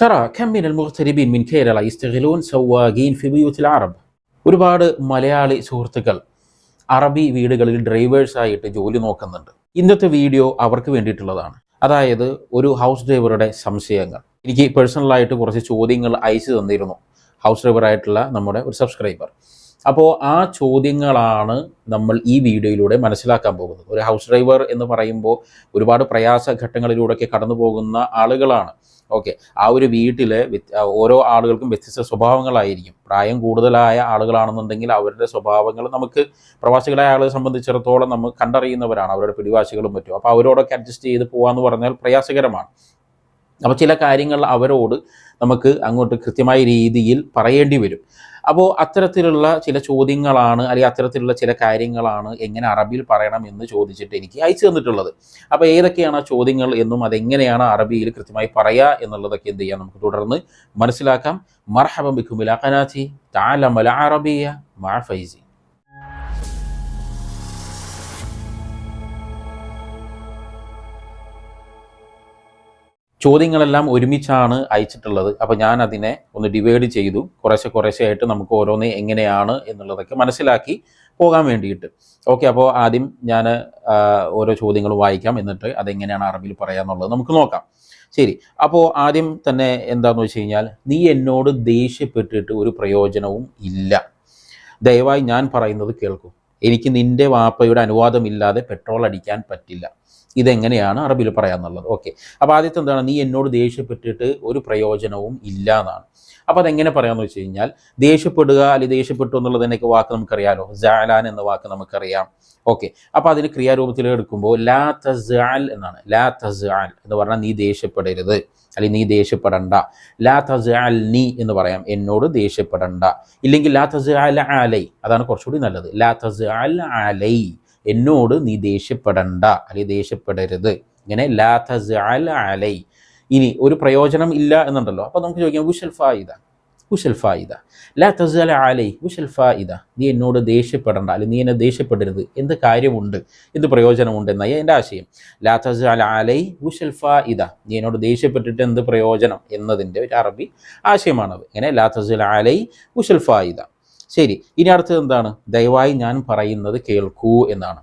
തറ കം മിനൽ മുഖ്തരിബീൻ മിൻ കേരള ഇസ്തഖിലൂൻ സവാഗീൻ ഫിബിയൂത്തിൽ അറബ് ഒരുപാട് മലയാളി സുഹൃത്തുക്കൾ അറബി വീടുകളിൽ ഡ്രൈവേഴ്സായിട്ട് ജോലി നോക്കുന്നുണ്ട്. ഇന്നത്തെ വീഡിയോ അവർക്ക് വേണ്ടിയിട്ടുള്ളതാണ്. അതായത് ഒരു ഹൗസ് ഡ്രൈവറുടെ സംശയങ്ങൾ. എനിക്ക് പേഴ്സണലായിട്ട് കുറച്ച് ചോദ്യങ്ങൾ അയച്ചു തന്നിരുന്നു. ഹൗസ് ഡ്രൈവറായിട്ടുള്ള നമ്മുടെ ഒരു സബ്സ്ക്രൈബർ അപ്പോൾ ആ ചോദ്യങ്ങളാണ് നമ്മൾ ഈ വീഡിയോയിലൂടെ മനസ്സിലാക്കാൻ പോകുന്നത്. ഒരു ഹൗസ് ഡ്രൈവർ എന്ന് പറയുമ്പോൾ ഒരുപാട് പ്രയാസ ഘട്ടങ്ങളിലൂടെയൊക്കെ കടന്നു പോകുന്ന ആളുകളാണ്. ഓക്കെ. ആ ഒരു വീട്ടിൽ ഓരോ ആളുകൾക്കും വ്യത്യസ്ത സ്വഭാവങ്ങളായിരിക്കും. പ്രായം കൂടുതലായ ആളുകളാണെന്നുണ്ടെങ്കിൽ അവരുടെ സ്വഭാവങ്ങൾ നമുക്ക് പ്രവാസികളായ ആളുകളെ സംബന്ധിച്ചിടത്തോളം നമുക്ക് കണ്ടറിയുന്നവരാണ്. അവരുടെ പിടിവാശികളും മറ്റും. അപ്പോൾ അവരോടൊക്കെ അഡ്ജസ്റ്റ് ചെയ്ത് പോകാമെന്ന് പറഞ്ഞാൽ പ്രയാസകരമാണ്. അപ്പോൾ ചില കാര്യങ്ങൾ അവരോട് നമുക്ക് അങ്ങോട്ട് കൃത്യമായ രീതിയിൽ പറയേണ്ടി വരും. അപ്പോൾ അത്തരത്തിലുള്ള ചില ചോദ്യങ്ങളാണ് അല്ലെങ്കിൽ അത്തരത്തിലുള്ള ചില കാര്യങ്ങളാണ് എങ്ങനെ അറബിയിൽ പറയണം എന്ന് ചോദിച്ചിട്ട് എനിക്ക് അയച്ചു തന്നിട്ടുള്ളത്. അപ്പോൾ ഏതൊക്കെയാണ് ആ ചോദ്യങ്ങൾ എന്നും അതെങ്ങനെയാണ് അറബിയിൽ കൃത്യമായി പറയുക എന്നുള്ളതൊക്കെ എന്ത് ചെയ്യാം നമുക്ക് തുടർന്ന് മനസ്സിലാക്കാം. മർഹബം കനാച്ചി താലമല അറബിയ മാ ഫൈസി. ചോദ്യങ്ങളെല്ലാം ഒരുമിച്ചാണ് അയച്ചിട്ടുള്ളത്. അപ്പോൾ ഞാൻ അതിനെ ഒന്ന് ഡിവൈഡ് ചെയ്തു. കുറേശ്ശെ കുറേശ്ശെ ആയിട്ട് നമുക്ക് ഓരോന്ന് എങ്ങനെയാണ് എന്നുള്ളതൊക്കെ മനസ്സിലാക്കി പോകാൻ വേണ്ടിയിട്ട്. ഓക്കെ അപ്പോൾ ആദ്യം ഞാൻ ഓരോ ചോദ്യങ്ങൾ വായിക്കാം. എന്നിട്ട് അതെങ്ങനെയാണ് അറബിയിൽ പറയാന്നുള്ളത് നമുക്ക് നോക്കാം. ശരി. അപ്പോൾ ആദ്യം തന്നെ എന്താണെന്ന് വെച്ച് കഴിഞ്ഞാൽ നീ എന്നോട് ദേഷ്യപ്പെട്ടിട്ട് ഒരു പ്രയോജനവും ഇല്ല. ദയവായി ഞാൻ പറയുന്നത് കേൾക്കൂ. എനിക്ക് നിന്റെ വാപ്പയുടെ അനുവാദമില്ലാതെ പെട്രോൾ അടിക്കാൻ പറ്റില്ല. ഇതെങ്ങനെയാണ് അറബിയിൽ പറയാന്നുള്ളത്. ഓക്കെ അപ്പോൾ ആദ്യത്തെ എന്താണ്? നീ എന്നോട് ദേഷ്യപ്പെട്ടിട്ട് ഒരു പ്രയോജനവും ഇല്ല എന്നാണ്. അപ്പോൾ അതെങ്ങനെ പറയാമെന്ന് വെച്ച് കഴിഞ്ഞാൽ ദേഷ്യപ്പെടുക അല്ലെങ്കിൽ ദേഷ്യപ്പെട്ടു എന്നുള്ളത് എന്നൊക്കെ വാക്ക് നമുക്കറിയാലോ. ജാലാൻ എന്ന വാക്ക് നമുക്കറിയാം. ഓക്കെ അപ്പോൾ അതിന് ക്രിയാരൂപത്തിൽ എടുക്കുമ്പോൾ ലാ തസാൽ എന്നാണ്. ലാ തസാൽ എന്ന് പറഞ്ഞാൽ നീ ദേഷ്യപ്പെടരുത്. അല്ലെങ്കിൽ നീ ദേഷ്യപ്പെടണ്ട. ലാ തസാൽ നീ എന്ന് പറയാം. എന്നോട് ദേഷ്യപ്പെടണ്ട. ഇല്ലെങ്കിൽ ലാ തസാൽ ആലൈ അതാണ് കുറച്ചുകൂടി നല്ലത്. ലാ തസാൽ ആലൈ എന്നോട് നീ ദേഷ്യപ്പെടണ്ട അല്ലെങ്കിൽ ദേഷ്യപ്പെടരുത്. ഇങ്ങനെ ലാ അലൈ. ഇനി ഒരു പ്രയോജനം ഇല്ല എന്നുണ്ടല്ലോ. അപ്പോൾ നമുക്ക് ചോദിക്കാം ഉഷൽ ഫായിദ? ഉഷൽ ഫായിദ. ലാ ആലൈ ഉഷൽ ഫായിദ. നീ എന്നോട് ദേഷ്യപ്പെടണ്ട അല്ലെങ്കിൽ നീ എന്നെ ദേഷ്യപ്പെടരുത്. എന്ത് കാര്യമുണ്ട്? എന്ത് പ്രയോജനമുണ്ട്? എന്നായി എന്റെ ആശയം. ലാ തസാൽ ആലൈ ഉഷൽ ഫായിദ. നീ എന്നോട് ദേഷ്യപ്പെട്ടിട്ട് എന്ത് പ്രയോജനം? എന്നതിന്റെ ഒരു അറബി ആശയമാണത്. ഇങ്ങനെ ലാ തസാൽ ആലൈ ഉഷൽ ഫായിദ. ശരി. ഇനി അടുത്തത് എന്താണ്? ദയവായി ഞാൻ പറയുന്നത് കേൾക്കൂ എന്നാണ്.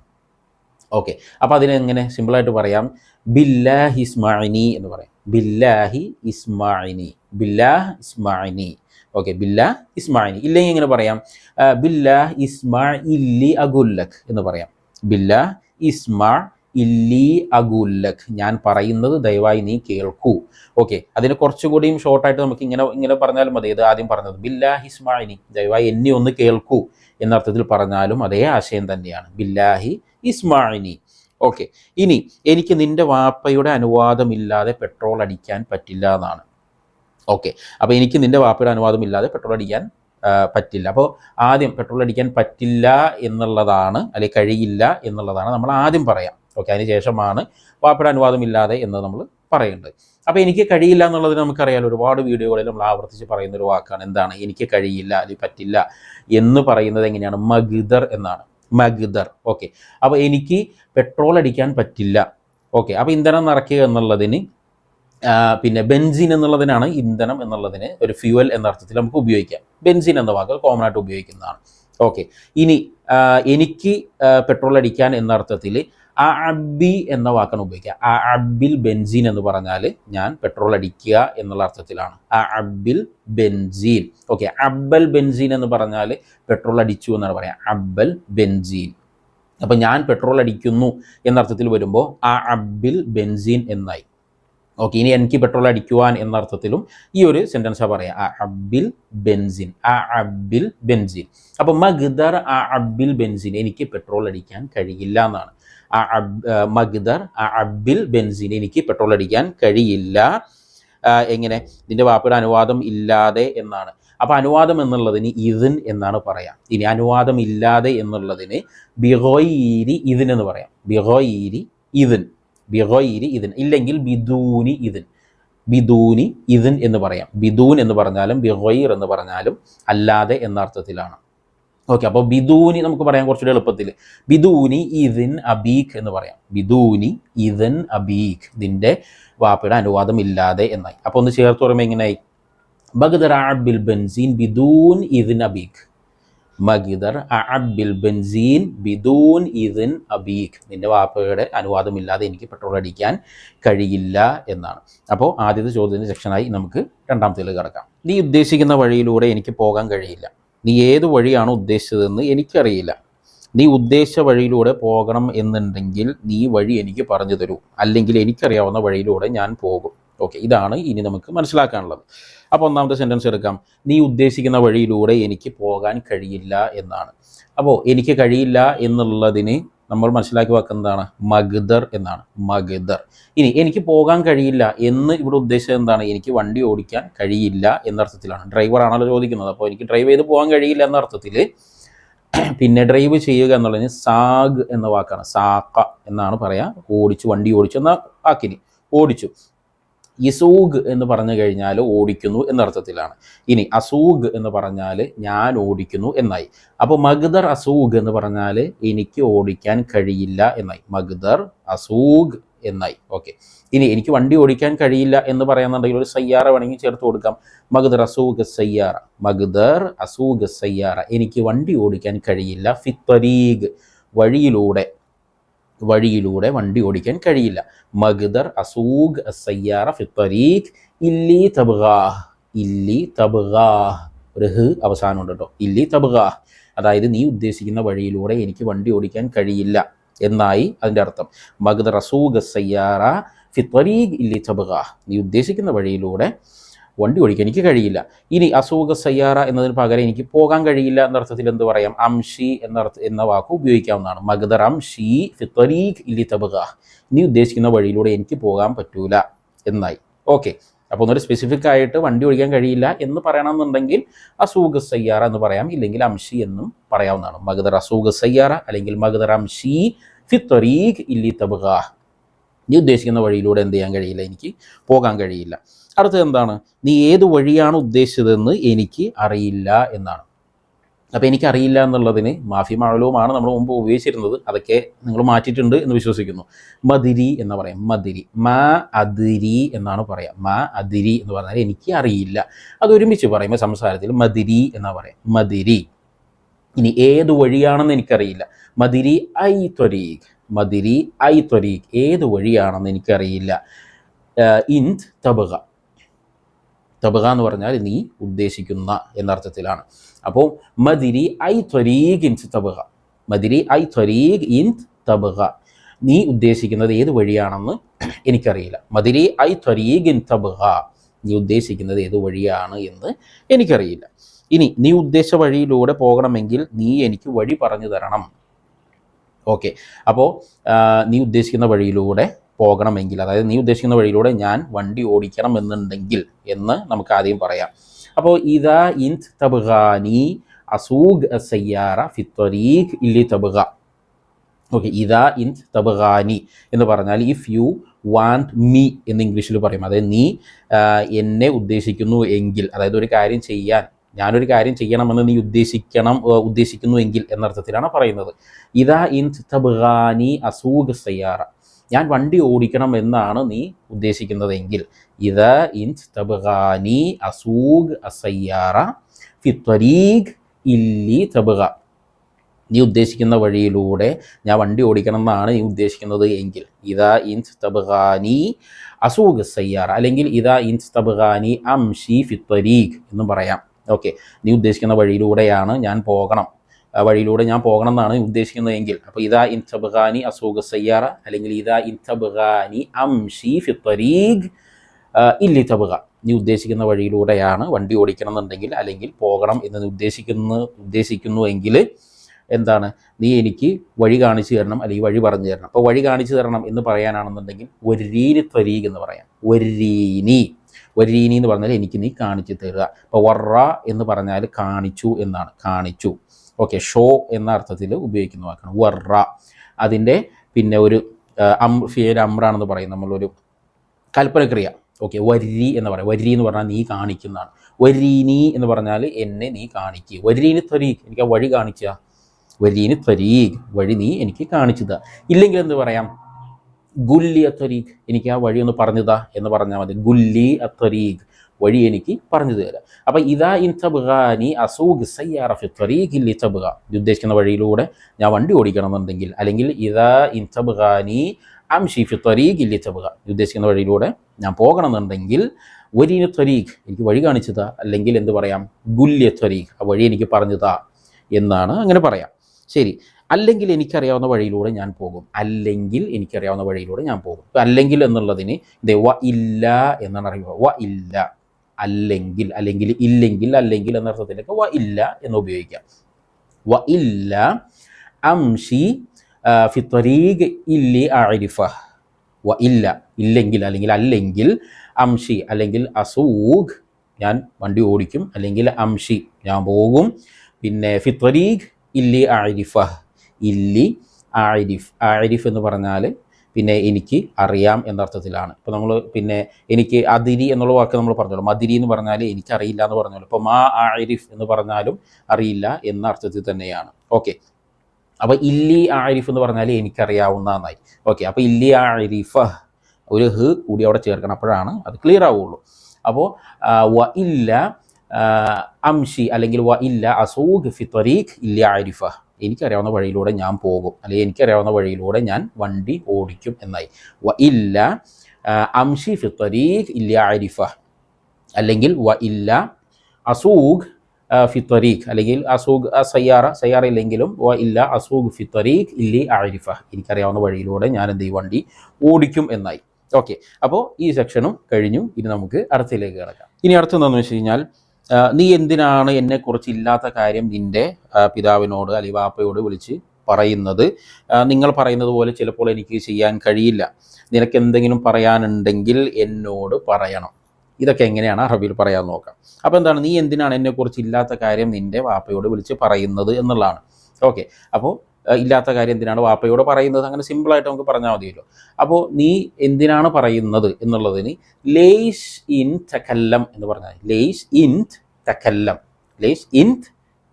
ഓക്കെ. അപ്പോൾ അതിനെങ്ങനെ സിമ്പിളായിട്ട് പറയാം. ബില്ലാഹി ഇസ്മാഇനി എന്ന് പറയാം. ബില്ലാഹി ഇസ്മാഇനി ബില്ലാഹ് ഇസ്മാഇനി ഓക്കെ. ബില്ലാ ഇസ്മാഇനി ഇല്ലെങ്കിൽ ഇങ്ങനെ പറയാം? ബില്ലാഹ് ഇസ്മാ ഇല്ലി അഗുല്ലഖ് എന്ന് പറയാം. ബില്ലാ ഇസ്മാ ഇല്ലി അഗുല്ലഖ്. ഞാൻ പറയുന്നത് ദയവായി നീ കേൾക്കൂ. ഓക്കെ അതിന് കുറച്ചുകൂടിയും ഷോർട്ടായിട്ട് നമുക്ക് ഇങ്ങനെ ഇങ്ങനെ പറഞ്ഞാലും മതി. ഇത് ആദ്യം പറഞ്ഞത് ബില്ലാ ഇസ്മാഇനി. ദയവായി എന്നെ ഒന്ന് കേൾക്കൂ എന്നർത്ഥത്തിൽ പറഞ്ഞാലും അതേ ആശയം തന്നെയാണ്. ബില്ലാഹി ഇസ്മായിനി ഓക്കെ ഇനി എനിക്ക് നിന്റെ വാപ്പയുടെ അനുവാദമില്ലാതെ പെട്രോൾ അടിക്കാൻ പറ്റില്ല എന്നാണ്. ഓക്കെ അപ്പോൾ എനിക്ക് നിന്റെ വാപ്പയുടെ അനുവാദമില്ലാതെ പെട്രോൾ അടിക്കാൻ പറ്റില്ല. അപ്പോൾ ആദ്യം പെട്രോൾ അടിക്കാൻ പറ്റില്ല എന്നുള്ളതാണ് അല്ലെങ്കിൽ കഴിയില്ല എന്നുള്ളതാണ് നമ്മൾ ആദ്യം പറയാം. ഓക്കെ അതിന് ശേഷമാണ് വാപ്പയുടെ അനുവാദമില്ലാതെ എന്ന് നമ്മൾ പറയേണ്ടത് അപ്പോൾ എനിക്ക് കഴിയില്ല എന്നുള്ളതിന് നമുക്കറിയാം ഒരുപാട് വീഡിയോകളിൽ നമ്മൾ ആവർത്തിച്ച് പറയുന്ന ഒരു വാക്കാണ് എന്താണ്? എനിക്ക് കഴിയില്ല അല്ലെങ്കിൽ പറ്റില്ല എന്ന് പറയുന്നത് എങ്ങനെയാണ്? മഗിദർ എന്നാണ്. മഗിദർ ഓക്കെ. അപ്പോൾ എനിക്ക് പെട്രോൾ അടിക്കാൻ പറ്റില്ല ഓക്കെ. അപ്പോൾ ഇന്ധനം നിറയ്ക്കുക എന്നുള്ളതിന് പിന്നെ ബെൻസിൻ എന്നുള്ളതിനാണ് ഇന്ധനം എന്നുള്ളതിന് ഒരു ഫ്യൂവൽ എന്ന അർത്ഥത്തിൽ നമുക്ക് ഉപയോഗിക്കാം. ബെൻസിൻ എന്ന വാക്ക് കോമൺ ആയിട്ട് ഉപയോഗിക്കുന്നതാണ് ഓക്കെ. ഇനി എനിക്ക് പെട്രോൾ അടിക്കാൻ എന്ന അർത്ഥത്തിൽ അബി എന്ന വാക്കാണ് ഉപയോഗിക്കുക. ആ അബിൽ ബെൻസീൻ എന്ന് പറഞ്ഞാൽ ഞാൻ പെട്രോൾ അടിക്കുക എന്നുള്ള അർത്ഥത്തിലാണ്. ആ അബിൽ ബെൻസീൻ. ഓക്കെ അബ്ബൽ ബെൻസീൻ എന്ന് പറഞ്ഞാൽ പെട്രോൾ അടിച്ചു എന്നാണ് പറയാം അബ്ബൽ ബെൻസീൻ. അപ്പം ഞാൻ പെട്രോൾ അടിക്കുന്നു എന്നർത്ഥത്തിൽ വരുമ്പോൾ ആ അബിൽ ബെൻസീൻ എന്നായി. ഓക്കെ ഇനി എനിക്ക് പെട്രോൾ അടിക്കുവാൻ എന്ന അർത്ഥത്തിലും ഈ ഒരു സെന്റൻസാണ് പറയാം ആ അബിൽ ബെൻസിൻ. ആ അബിൽ ബെൻസിൻ. അപ്പോൾ മഗ്ദർ ആ അബിൽ ബെൻസിൻ. എനിക്ക് പെട്രോൾ അടിക്കാൻ കഴിയില്ല എന്നാണ്. മഗ്ദർ ആ അബിൽ ബെൻസിൻ എനിക്ക് പെട്രോൾ അടിക്കാൻ കഴിയില്ല. എങ്ങനെ? ഇതിന്റെ വാപ്പയുടെ അനുവാദം ഇല്ലാതെ എന്നാണ്. അപ്പോൾ അനുവാദം എന്നുള്ളതിന് ഇതിൻ എന്നാണ് പറയാം. ഇനി അനുവാദം ഇല്ലാതെ എന്നുള്ളതിന് ബിഹോയിരി ഇതിൻ എന്ന് പറയാം. ബിഹോയിരി ഇതിൻ. ബിഹോയിരി ഇതിൻ. ഇല്ലെങ്കിൽ ബിദൂനി ഇതിൻ. ബിദൂനി ഇതിൻ എന്ന് പറയാം. ബിദൂൻ എന്ന് പറഞ്ഞാലും ബിഹോയിർ എന്ന് പറഞ്ഞാലും അല്ലാതെ എന്ന അർത്ഥത്തിലാണ്. ഓക്കെ അപ്പോൾ ബിദൂനി നമുക്ക് പറയാം കുറച്ചുകൂടി എളുപ്പത്തിൽ ബിദൂനി ഇതിൻ അബീഖ് എന്ന് പറയാം. ബിദൂനി ഇതിൻ അബീഖ്. ഇതിന്റെ വാപ്പയുടെ അനുവാദം ഇല്ലാതെ എന്നായി. അപ്പോൾ ഒന്ന് ചേർത്ത് പറയുമ്പോൾ എങ്ങനെയായി? ബഗ്ദർ അബിൽ ബൻസീൻ ബിദൂൻ ഇതിൻ അബീഖ്. മഗിദർ അബിൽ ബൻസീൻ ബിദൂൻ ഇതിൻ അബീഖ്. നിന്റെ വാപ്പയുടെ അനുവാദമില്ലാതെ എനിക്ക് പെട്രോൾ അടിക്കാൻ കഴിയില്ല എന്നാണ്. അപ്പോൾ ആദ്യത്തെ ചോദ്യത്തിന്റെ സെക്ഷനായി നമുക്ക് രണ്ടാമത്തേലേക്ക് കിടക്കാം. നീ ഉദ്ദേശിക്കുന്ന വഴിയിലൂടെ എനിക്ക് പോകാൻ കഴിയില്ല. നീ ഏത് വഴിയാണ് ഉദ്ദേശിച്ചതെന്ന് എനിക്കറിയില്ല. നീ ഉദ്ദേശിച്ച വഴിയിലൂടെ പോകണം എന്നുണ്ടെങ്കിൽ നീ വഴി എനിക്ക് പറഞ്ഞു തരൂ. അല്ലെങ്കിൽ എനിക്കറിയാവുന്ന വഴിയിലൂടെ ഞാൻ പോകും. ഓക്കെ ഇതാണ് ഇനി നമുക്ക് മനസ്സിലാക്കാനുള്ളത്. അപ്പോൾ ഒന്നാമത്തെ സെന്റൻസ് എടുക്കാം. നീ ഉദ്ദേശിക്കുന്ന വഴിയിലൂടെ എനിക്ക് പോകാൻ കഴിയില്ല എന്നാണ്. അപ്പോൾ എനിക്ക് കഴിയില്ല എന്നുള്ളതിന് നമ്മൾ മനസ്സിലാക്കി വെക്കുന്നതാണ് മഗ്ദർ എന്നാണ്. മഗ്ദർ. ഇനി എനിക്ക് പോകാൻ കഴിയില്ല എന്ന് ഇവിടെ ഉദ്ദേശിച്ചത് എന്താണ്? എനിക്ക് വണ്ടി ഓടിക്കാൻ കഴിയില്ല എന്നർത്ഥത്തിലാണ് ഡ്രൈവർ ആണല്ലോ ചോദിക്കുന്നത്. അപ്പോൾ എനിക്ക് ഡ്രൈവ് ചെയ്ത് പോകാൻ കഴിയില്ല എന്ന അർത്ഥത്തിൽ പിന്നെ ഡ്രൈവ് ചെയ്യുക എന്നുള്ളതിന് സാഗ് എന്ന വാക്കാണ്. സാക്ക എന്നാണ് പറയാ. ഓടിച്ചു വണ്ടി ഓടിച്ചു എന്ന വാക്കിന്. ഓടിച്ചു. ഇസൂഗ് എന്ന് പറഞ്ഞു കഴിഞ്ഞാൽ ഓടിക്കുന്നു എന്നർത്ഥത്തിലാണ്. ഇനി അസൂഗ് എന്ന് പറഞ്ഞാൽ ഞാൻ ഓടിക്കുന്നു എന്നായി. അപ്പോൾ മഗ്ദർ അസൂഗ് എന്ന് പറഞ്ഞാൽ എനിക്ക് ഓടിക്കാൻ കഴിയില്ല എന്നായി. മഗ്ദർ അസൂഗ് എന്നായി. ഓക്കെ. ഇനി എനിക്ക് വണ്ടി ഓടിക്കാൻ കഴിയില്ല എന്ന് പറയുന്നുണ്ടെങ്കിൽ ഒരു സയ്യാറ വേണമെങ്കിൽ ചേർത്ത് കൊടുക്കാം. മഗ്ദർ അസൂഗ് സയ്യാറ. മഗ്ദർ അസൂഗ് സയ്യാറ. എനിക്ക് വണ്ടി ഓടിക്കാൻ കഴിയില്ല. ഫിത്തരീഗ് വഴിയിലൂടെ വഴിയിലൂടെ വണ്ടി ഓടിക്കാൻ കഴിയില്ല. മഗ്ദർ അസൂഖ് സയ്യാറ ഫിത്തരീഖ് ഇല്ലി തബ്ഗാഹ് ഇല്ലി തബ്ഗാഹ് ഒരു ഹ് അവസാനമുണ്ട് കേട്ടോ. ഇല്ലി തബ്ഗാഹ് അതായത് നീ ഉദ്ദേശിക്കുന്ന വഴിയിലൂടെ എനിക്ക് വണ്ടി ഓടിക്കാൻ കഴിയില്ല എന്നായി അതിന്റെ അർത്ഥം. മഗ്ദർ അസൂഖ് സയ്യാറ ഫിത്തരീഖ് ഇല്ലി തബ്ഗാഹ് നീ ഉദ്ദേശിക്കുന്ന വഴിയിലൂടെ വണ്ടി ഓടിക്കാൻ എനിക്ക് കഴിയില്ല. ഇനി അസൂഖ സയ്യാറ എന്നതിന് പകരം എനിക്ക് പോകാൻ കഴിയില്ല എന്നർത്ഥത്തിൽ എന്ത് പറയാം? അംഷി എന്നർത്ഥ എന്ന വാക്ക് ഉപയോഗിക്കാവുന്നതാണ്. മഗ്ദർ അംഷി ഫിത്തരീഖ് ഇല്ലി തബഗ. നീ ഉദ്ദേശിക്കുന്ന വഴിയിലൂടെ എനിക്ക് പോകാൻ പറ്റൂല എന്നായി. ഓക്കെ. അപ്പോൾ ഒന്നൊരു സ്പെസിഫിക് ആയിട്ട് വണ്ടി ഓടിക്കാൻ കഴിയില്ല എന്ന് പറയണമെന്നുണ്ടെങ്കിൽ അസൂഖ സയ്യാറ എന്ന് പറയാം. ഇല്ലെങ്കിൽ അംഷി എന്നും പറയാവുന്നതാണ്. മഗ്ദർ അസൂഖ സയ്യാറ അല്ലെങ്കിൽ മഗ്ദർ അംഷി ഫിത്തരീഖ് ഇല്ലി തബഗ. നീ ഉദ്ദേശിക്കുന്ന വഴിയിലൂടെ എന്ത് ചെയ്യാൻ കഴിയില്ല? എനിക്ക് പോകാൻ കഴിയില്ല. അടുത്തത് എന്താണ്? നീ ഏത് വഴിയാണ് ഉദ്ദേശിച്ചതെന്ന് എനിക്ക് അറിയില്ല എന്നാണ്. അപ്പോൾ എനിക്കറിയില്ല എന്നുള്ളതിന് മാഫി മാളവുമാണ് നമ്മൾ മുമ്പ് ഉപയോഗിച്ചിരുന്നത്. അതൊക്കെ നിങ്ങൾ മാറ്റിയിട്ടുണ്ട് എന്ന് വിശ്വസിക്കുന്നു. മതിരി എന്ന് പറയാം. മതിരി. മാ അതിരി എന്നാണ് പറയാം. മാ അതിരി എന്ന് പറഞ്ഞാൽ എനിക്ക് അറിയില്ല അത് ഒരുമിച്ച് പറയുമ്പോൾ സംസാരത്തിൽ മതിരി എന്നാ പറയാം. മതിരി. ഇനി ഏത് വഴിയാണെന്ന് എനിക്കറിയില്ല. മതിരി ഐ ത്വരീഖ്. മതിരി ഐ ത്വരീഖ്. ഏത് വഴിയാണെന്ന് എനിക്കറിയില്ല. ഇൻ തബക തബക എന്ന് പറഞ്ഞാൽ നീ ഉദ്ദേശിക്കുന്ന എന്നർത്ഥത്തിലാണ്. അപ്പോൾ മദിരി ഐ ത്വരീഖ് ഇൻ തബക മദിരി ഐ ത്വരീഖ് ഇൻ തബക നീ ഉദ്ദേശിക്കുന്നത് ഏത് വഴിയാണെന്ന് എനിക്കറിയില്ല. മദിരി ഐ ത്വരീഖ് ഇൻ തബക നീ ഉദ്ദേശിക്കുന്നത് ഏത് വഴിയാണ് എന്ന് എനിക്കറിയില്ല. ഇനി നീ ഉദ്ദേശ വഴിയിലൂടെ പോകണമെങ്കിൽ നീ എനിക്ക് വഴി പറഞ്ഞു തരണം. ഓക്കെ. അപ്പോൾ നീ ഉദ്ദേശിക്കുന്ന വഴിയിലൂടെ പോകണമെങ്കിൽ അതായത് നീ ഉദ്ദേശിക്കുന്ന വഴിയിലൂടെ ഞാൻ വണ്ടി ഓടിക്കണം എന്നുണ്ടെങ്കിൽ എന്ന് നമുക്ക് ആദ്യം പറയാം. അപ്പോൾ ഇതാ ഇൻ തബ്ഗാനി അസൂഖ് സയ്യാറ ഫിത്വരീഖ് ഇല്ലി തബ്ഗ. ഓക്കെ ഇതാ ഇൻ തബ്ഗാനി എന്ന് പറഞ്ഞാൽ ഇഫ് യു വാണ്ട് മീ എന്ന് ഇംഗ്ലീഷിൽ പറയും. അതായത് നീ എന്നെ ഉദ്ദേശിക്കുന്നു എങ്കിൽ അതായത് ഒരു കാര്യം ചെയ്യാൻ ഞാനൊരു കാര്യം ചെയ്യണമെന്ന് നീ ഉദ്ദേശിക്കണം ഏർ, ഉദ്ദേശിക്കുന്നു എങ്കിൽ എന്നർത്ഥത്തിലാണ് പറയുന്നത്. ഇതാ ഇൻ തബ്ഗാനി അസൂഖ് സയ്യാറ ഞാൻ വണ്ടി ഓടിക്കണം എന്നാണ് നീ ഉദ്ദേശിക്കുന്നതെങ്കിൽ. ഇത് ഇൻ തബുഖാനി അസൂഖ് അസയ്യാറ ഫിത്വരീഖ് ഇല്ലി തബുക നീ ഉദ്ദേശിക്കുന്ന വഴിയിലൂടെ ഞാൻ വണ്ടി ഓടിക്കണം എന്നാണ് നീ ഉദ്ദേശിക്കുന്നത് എങ്കിൽ. ഇതാ ഇൻ തബുഖാനി അസൂഖ് സയ്യാർ അല്ലെങ്കിൽ ഇതാ ഇൻ തബുഖാനി അംഷി ഫിത്വരീഖ് എന്നും പറയാം. ഓക്കെ. നീ ഉദ്ദേശിക്കുന്ന വഴിയിലൂടെയാണ് ഞാൻ പോകണം. വഴിയിലൂടെ ഞാൻ പോകണം എന്നാണ് ഉദ്ദേശിക്കുന്നത് ഉദ്ദേശിക്കുന്നതെങ്കിൽ. അപ്പോൾ ഇതാ ഇൻ തബ്ഗാനി അസൂഖ സയ്യാറ അല്ലെങ്കിൽ ഇതാ ഇൻ തബ്ഗാനി അംഷി ഫിത്തരീഖ് ഇല്ലി തബുക നീ ഉദ്ദേശിക്കുന്ന വഴിയിലൂടെയാണ് വണ്ടി ഓടിക്കണം എന്നുണ്ടെങ്കിൽ അല്ലെങ്കിൽ പോകണം എന്ന് ഉദ്ദേശിക്കുന്ന ഉദ്ദേശിക്കുന്നു എങ്കിൽ എന്താണ്? നീ എനിക്ക് വഴി കാണിച്ചു തരണം അല്ലെങ്കിൽ വഴി പറഞ്ഞു തരണം. അപ്പോൾ വഴി കാണിച്ചു തരണം എന്ന് പറയാനാണെന്നുണ്ടെങ്കിൽ ഒരു രീനി ത്വരീഖ് എന്ന് പറയാം. ഒരു രീനി ഒരു രീനി എന്ന് പറഞ്ഞാൽ എനിക്ക് നീ കാണിച്ചു തരിക. അപ്പോൾ വർറ എന്ന് പറഞ്ഞാൽ കാണിച്ചു എന്നാണ്. കാണിച്ചു. ഓക്കെ ഷോ എന്ന അർത്ഥത്തിൽ ഉപയോഗിക്കുന്ന വാക്കാണ്. വർറ. അതിന്റെ പിന്നെ ഒരു അം ഫിയൽ അമ്രാണെന്ന് പറയും. നമ്മളൊരു കൽപ്പനക്രിയ. ഓക്കെ വരി എന്ന് പറയാം. വരി എന്ന് പറഞ്ഞാൽ നീ കാണിക്കുന്നതാണ്. വരീനി എന്ന് പറഞ്ഞാൽ എന്നെ നീ കാണിക്കുക വരീനി ത്വരീഖ് എനിക്ക് ആ വഴി കാണിക്കുക വരീനി ത്വരീഖ് വഴി നീ എനിക്ക് കാണിച്ചതാ. ഇല്ലെങ്കിൽ എന്ത് പറയാം? ഗുല്ലി അത്വരീഖ് എനിക്ക് ആ വഴി ഒന്ന് പറഞ്ഞതാ എന്ന് പറഞ്ഞാൽ മതി. ഗുല്ലി അത്വരീഖ് വഴി എനിക്ക് പറഞ്ഞു തരാം. അപ്പം ഇതാ ഇൻ തബ്ഗാനി അസൂഖ് സയ്യാറ ഫി ത്വരീഖ് ഇല്ലി തബ്ഗ. ഉദ്ദേശിക്കുന്ന വഴിയിലൂടെ ഞാൻ വണ്ടി ഓടിക്കണം എന്നുണ്ടെങ്കിൽ അല്ലെങ്കിൽ ഇതാ ഇൻ തബ്ഗാനി അംഷി ഫി ത്വരീഖ് ഇല്ലി തബ്ഗ. ഉദ്ദേശിക്കുന്ന വഴിയിലൂടെ ഞാൻ പോകണമെന്നുണ്ടെങ്കിൽ ഒരീന ത്വരീഖ് എനിക്ക് വഴി കാണിച്ചതാ അല്ലെങ്കിൽ എന്ത് പറയാം? ഗുല്യ ത്വരീഖ് ആ വഴി എനിക്ക് പറഞ്ഞതാ എന്നാണ് അങ്ങനെ പറയാം. ശരി. അല്ലെങ്കിൽ എനിക്കറിയാവുന്ന വഴിയിലൂടെ ഞാൻ പോകും. അല്ലെങ്കിൽ എനിക്കറിയാവുന്ന വഴിയിലൂടെ ഞാൻ പോകും. അല്ലെങ്കിൽ എന്നുള്ളതിന് ഇത് വ ഇല്ല എന്നാണ് അറിയുക. വ ഇല്ല. അല്ലെങ്കിൽ അല്ലെങ്കിൽ ഇല്ലെങ്കിൽ അല്ലെങ്കിൽ എന്ന അർത്ഥത്തിലേക്ക് വ ഇല്ല എന്ന് ഉപയോഗിക്കാം. വ ഇല്ല അംഷി ആ, ഫി ത്വരീഖ് ഇല്ലി ആരിഫ വ ഇല്ല ഇല്ലെങ്കിൽ അല്ലെങ്കിൽ അല്ലെങ്കിൽ അംഷി അല്ലെങ്കിൽ അസൂഖ് ഞാൻ വണ്ടി ഓടിക്കും അല്ലെങ്കിൽ അംഷി ഞാൻ പോകും. പിന്നെ ഫി ത്വരീഖ് ഇല്ലി ആരിഫ ഇല്ലി ആരിഫ് ആരിഫ് എന്ന് പറഞ്ഞാൽ പിന്നെ എനിക്ക് അറിയാം എന്നർത്ഥത്തിലാണ് ഇപ്പോൾ നമ്മൾ പിന്നെ എനിക്ക് അതിരി എന്നുള്ള വാക്ക് നമ്മൾ പറഞ്ഞല്ലോ. മതിരി എന്ന് പറഞ്ഞാൽ എനിക്ക് അറിയില്ല എന്ന് പറഞ്ഞല്ലോ. ഇപ്പോൾ മാ ആരിഫ് എന്ന് പറഞ്ഞാലും അറിയില്ല എന്ന അർത്ഥത്തിൽ തന്നെയാണ്. ഓക്കെ. അപ്പോൾ ഇല്ലി ആരിഫ് എന്ന് പറഞ്ഞാൽ എനിക്കറിയാവുന്നതായി. ഓക്കെ. അപ്പോൾ ഇല്ലി ആരിഫ ഒരു ഹ് കൂടി അവിടെ ചേർക്കണം. അപ്പോഴാണ് അത് ക്ലിയർ ആവുള്ളൂ. അപ്പോൾ വ ഇല്ല അംഷി അല്ലെങ്കിൽ വ ഇല്ല അസൂഖ് ഫി ഇല്ല ആരിഫ. എനിക്കറിയാവുന്ന വഴിയിലൂടെ ഞാൻ പോകും. അല്ലെങ്കിൽ എനിക്കറിയാവുന്ന വഴിയിലൂടെ ഞാൻ വണ്ടി ഓടിക്കും എന്നായി. വ ഇല്ല അംഷി ഫിത്തരീഖ് ഇല്ല അരിഫ. അല്ലെങ്കിൽ വ ഇല്ല അസൂഖ് ഫിത്തരീഖ് അല്ലെങ്കിൽ അസൂഖ് സയ്യാറ സയ്യാറ ഇല്ലെങ്കിലും വ ഇല്ല അസൂഖ് ഫിത്തരീഖ് ഇല്ലി ആരിഫ എനിക്കറിയാവുന്ന വഴിയിലൂടെ ഞാൻ എന്ത് ഈ വണ്ടി ഓടിക്കും എന്നായി. ഓക്കെ. അപ്പോൾ ഈ സെക്ഷനും കഴിഞ്ഞു. ഇനി നമുക്ക് അടുത്തയിലേക്ക് കിടക്കാം. ഇനി അടുത്തെന്താണെന്ന് വെച്ച് കഴിഞ്ഞാൽ നീ എന്തിനാണ് എന്നെ എന്നെക്കുറിച്ച് ഇല്ലാത്ത കാര്യം നിന്റെ പിതാവിനോട് അല്ലെങ്കിൽ വാപ്പയോട് വിളിച്ച് പറയുന്നത്? നിങ്ങൾ പറയുന്നത് പോലെ ചിലപ്പോൾ എനിക്ക് ചെയ്യാൻ കഴിയില്ല. നിനക്ക് എന്തെങ്കിലും പറയാനുണ്ടെങ്കിൽ എന്നോട് പറയണം. ഇതൊക്കെ എങ്ങനെയാണ് അറബിയിൽ പറയാൻ നോക്കാം. അപ്പോൾ എന്താണ്? നീ എന്തിനാണ് എന്നെക്കുറിച്ച് ഇല്ലാത്ത കാര്യം നിന്റെ വാപ്പയോട് വിളിച്ച് പറയുന്നത് എന്നുള്ളതാണ്. ഓക്കെ. അപ്പോൾ ഇല്ലാത്ത കാര്യം എന്തിനാണ് വാപ്പയോട് പറയുന്നത്? അങ്ങനെ സിമ്പിളായിട്ട് നമുക്ക് പറഞ്ഞാൽ മതിയല്ലോ. അപ്പോൾ നീ എന്തിനാണ് പറയുന്നത് എന്നുള്ളതിന് ലേസ് ഇൻ തക്കല്ലം എന്ന് പറഞ്ഞാൽ ലേസ് ഇൻ തക്കല്ലം ലേസ് ഇൻ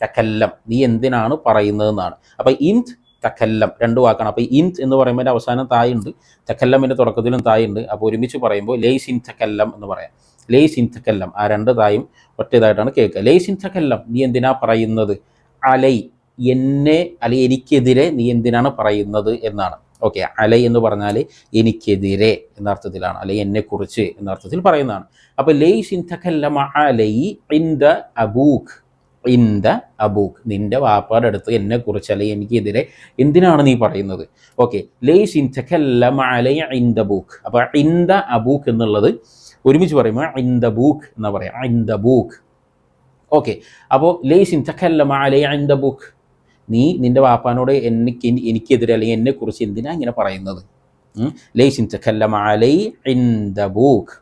തക്കല്ലം നീ എന്തിനാണ് പറയുന്നത് എന്നാണ്. അപ്പോൾ ഇൻ തക്കല്ലം രണ്ട് വാക്കാണ്. അപ്പോൾ ഇൻ എന്ന് പറയുമ്പോൾ അവസാനം തായുണ്ട്. തക്കല്ലമിന്റെ തുടക്കത്തിലും തായുണ്ട്. അപ്പോൾ ഒരുമിച്ച് പറയുമ്പോൾ ലേസ് ഇൻ തക്കല്ലം എന്ന് പറയാം. ലേസ് ഇൻ തക്കല്ലം ആ രണ്ട് തായും ഒറ്റേതായിട്ടാണ് കേൾക്കുക. ലേസ് ഇൻ തക്കല്ലം നീ എന്തിനാ പറയുന്നത്? അലൈ. എന്നെ അല്ലെ എനിക്കെതിരെ നീ എന്തിനാണ് പറയുന്നത് എന്നാണ്. ഓക്കെ അലൈ എന്ന് പറഞ്ഞാൽ എനിക്കെതിരെ എന്ന അർത്ഥത്തിലാണ്. അല്ലെ എന്നെക്കുറിച്ച് എന്ന അർത്ഥത്തിൽ പറയുന്നതാണ്. അപ്പോൾ ലൈ ഇൻ തക്കല്ലമ അലൈ ഇൻദ അബൂഖ്. ഇന്ത അബൂഖ്. നിന്റെ വാപ്പാടെ അടുത്ത് എന്നെക്കുറിച്ച് അല്ലെങ്കിൽ എനിക്കെതിരെ എന്തിനാണ് നീ പറയുന്നത്? ഓക്കെ ലൈ ഇൻ തക്കല്ലമ അലൈ ഇന്ദ ബൂഖ് അപ്പോൾ ഇന്ദ അബൂഖ് എന്നുള്ളത് ഒരുമിച്ച് പറയുമ്പോൾ ഇന്ദ ബൂഖ് എന്ന് പറയാം. ദ ബൂഖ് ഓക്കെ അപ്പോൾ ലൈ ഇൻ തക്കല്ലമ അലൈ ഇന്ദ ബൂഖ് നീ നിന്റെ വാപ്പാനോട് എനിക്ക് എനിക്കെതിരെ അല്ലെങ്കിൽ എന്നെക്കുറിച്ച് എന്തിനാ ഇങ്ങനെ പറയുന്നത്? തക്കല്ലമ അലൈ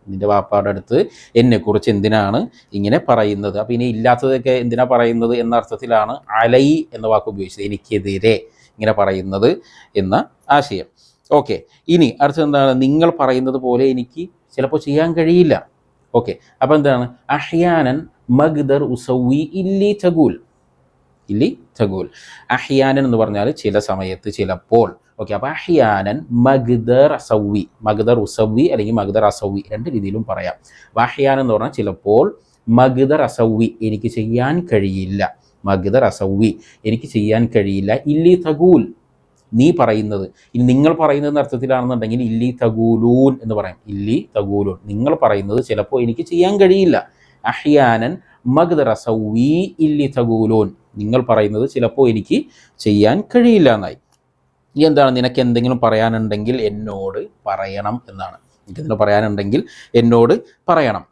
നിന്റെ വാപ്പാടെ അടുത്ത് എന്നെ എന്നെക്കുറിച്ച് എന്തിനാണ് ഇങ്ങനെ പറയുന്നത്? അപ്പോൾ ഇനി ഇല്ലാത്തതൊക്കെ എന്തിനാ പറയുന്നത് എന്ന അർത്ഥത്തിലാണ് അലൈ എന്ന വാക്ക് ഉപയോഗിച്ചത്. എനിക്കെതിരെ ഇങ്ങനെ പറയുന്നത് എന്ന ആശയം. ഓക്കെ. ഇനി അടുത്തത് എന്താണ്? നിങ്ങൾ പറയുന്നത് പോലെ എനിക്ക് ചിലപ്പോൾ ചെയ്യാൻ കഴിയില്ല. ഓക്കെ. അപ്പോൾ എന്താണ്? അഹ്യാനൻ മഗ്ദർ ഉസവി ഇല്ലി തഗൂൽ. ഇല്ലി തഗൂൽ അഹിയാനൻ എന്ന് പറഞ്ഞാൽ ചില സമയത്ത് ചിലപ്പോൾ. ഓക്കെ അപ്പോൾ അഹിയാനൻ മഗ്ദർ അസവി മഗ്ദർ ഉസവി അല്ലെങ്കിൽ മഗ്ദർ അസവി രണ്ട് രീതിയിലും പറയാം. അപ്പോൾ അഹ്യാനൻ എന്ന് പറഞ്ഞാൽ ചിലപ്പോൾ മഗ്ദർ അസവി എനിക്ക് ചെയ്യാൻ കഴിയില്ല. മഗ്ദർ അസവി എനിക്ക് ചെയ്യാൻ കഴിയില്ല. ഇല്ലി തഗൂൽ നീ പറയുന്നത്. ഇനി നിങ്ങൾ പറയുന്നത് അർത്ഥത്തിലാണെന്നുണ്ടെങ്കിൽ ഇല്ലി തഗൂലൂൻ എന്ന് പറയാം. ഇല്ലി തഗൂലൂൻ നിങ്ങൾ പറയുന്നത് ചിലപ്പോൾ എനിക്ക് ചെയ്യാൻ കഴിയില്ല. അഹ്യാനൻ മഗ്ദർ അസവി ഇല്ലി തഗൂലൂൻ നിങ്ങൾ പറയുന്നത് ചിലപ്പോൾ എനിക്ക് ചെയ്യാൻ കഴിയില്ല എന്നായി. ഇനി എന്താണ്? നിനക്ക് എന്തെങ്കിലും പറയാനുണ്ടെങ്കിൽ എന്നോട് പറയണം എന്നാണ്. നിനക്ക് എന്തെങ്കിലും പറയാനുണ്ടെങ്കിൽ എന്നോട് പറയണം.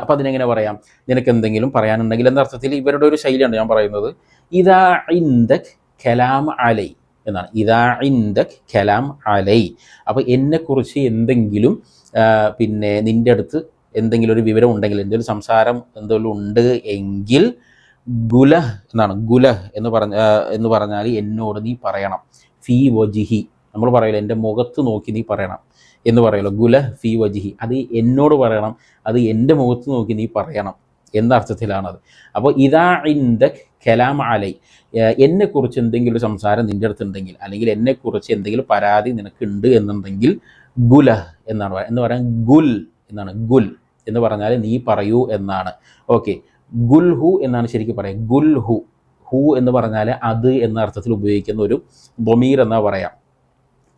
അപ്പം അതിനെങ്ങനെ പറയാം? നിനക്ക് എന്തെങ്കിലും പറയാനുണ്ടെങ്കിൽ എന്ന അർത്ഥത്തിൽ ഇവരുടെ ഒരു ശൈലിയാണ് ഞാൻ പറയുന്നത്. ഇതാ ഇന്ദക് കലാം അലൈ എന്നാണ്. ഇതാ ഇന്ദക് കലാം അലൈ. അപ്പോൾ എന്നെക്കുറിച്ച് എന്തെങ്കിലും പിന്നെ നിന്റെ അടുത്ത് എന്തെങ്കിലും ഒരു വിവരം ഉണ്ടെങ്കിൽ എന്തെങ്കിലും സംസാരം എന്തെങ്കിലും ഉണ്ട് എങ്കിൽ ഗുലഹ് എന്നാണ് ഗുലഹ് എന്ന് പറഞ്ഞ എന്ന് പറഞ്ഞാൽ എന്നോട് നീ പറയണം. ഫീ വജിഹി. നമ്മൾ പറയല്ലോ എന്റെ മുഖത്ത് നോക്കി നീ പറയണം എന്ന് പറയല്ലോ. ഗുലഹ് ഫി വജിഹി. അത് എന്നോട് പറയണം അത് എന്റെ മുഖത്ത് നോക്കി നീ പറയണം എന്ന അർത്ഥത്തിലാണത്. അപ്പോൾ ഇതാ ഇന്ദ കലാം അലൈ. എന്നെക്കുറിച്ച് എന്തെങ്കിലും സംസാരം നിന്റെ അടുത്തുണ്ടെങ്കിൽ അല്ലെങ്കിൽ എന്നെക്കുറിച്ച് എന്തെങ്കിലും പരാതി നിനക്കുണ്ട് എന്നുണ്ടെങ്കിൽ ഗുലഹ് എന്നാണ് എന്ന് പറയാൻ ഗുൽ എന്നാണ് ഗുൽ എന്ന് പറഞ്ഞാൽ നീ പറയൂ എന്നാണ്. ഓക്കെ. ഗുൽഹു എന്നാണ് ശരിക്കും പറയുക. ഗുൽഹു ഹു എന്ന് പറഞ്ഞാൽ അത് എന്ന അർത്ഥത്തിൽ ഉപയോഗിക്കുന്ന ഒരു ബൊമീർ എന്നാ പറയാം.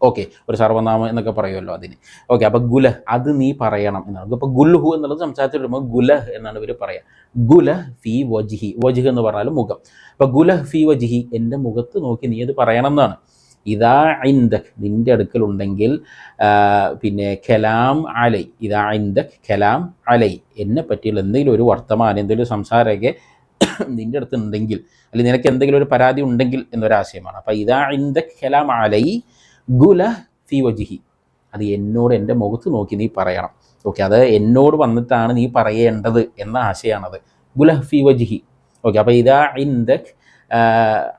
ഓക്കെ ഒരു സർവനാമം എന്നൊക്കെ പറയുമല്ലോ അതിന്. ഓക്കെ അപ്പോൾ ഗുല അത് നീ പറയണം എന്നാണ്. അപ്പോൾ ഗുൽഹു എന്നുള്ളത് സംസാരത്തിൽ വരുമ്പോൾ ഗുലഹ് എന്നാണ് ഇവർ പറയുക ഗുലഹ് ഫി വജിഹി വജിഹ് എന്ന് പറഞ്ഞാൽ മുഖം. അപ്പോൾ ഗുലഹ് ഫി വജിഹി എന്റെ മുഖത്ത് നോക്കി നീ അത് പറയണം എന്നാണ്. ഇതാ ഇൻദക് നിന്റെ അടുക്കൽ ഉണ്ടെങ്കിൽ പിന്നെ കലാം അലൈ ഇതാ ഇൻദക് കലാം അലൈ എന്നെ പറ്റിയുള്ള എന്തെങ്കിലും ഒരു വർത്തമാനം എന്തെങ്കിലും സംസാരമൊക്കെ നിന്റെ അടുത്ത് ഉണ്ടെങ്കിൽ അല്ലെങ്കിൽ നിനക്ക് എന്തെങ്കിലും ഒരു പരാതി ഉണ്ടെങ്കിൽ എന്നൊരാശയമാണ്. അപ്പോൾ ഇതാ ഇൻദക് കലാം അലൈ ഗുല ഫി വജിഹി. അത് എന്നോട് എന്റെ മുഖത്ത് നോക്കി നീ പറയണം. ഓക്കെ അത് എന്നോട് വന്നിട്ടാണ് നീ പറയേണ്ടത് എന്ന ആശയമാണത് ഗുലഹ് ഫി വജിഹി. ഓക്കെ അപ്പോൾ ഇതാ ഇന്ദക്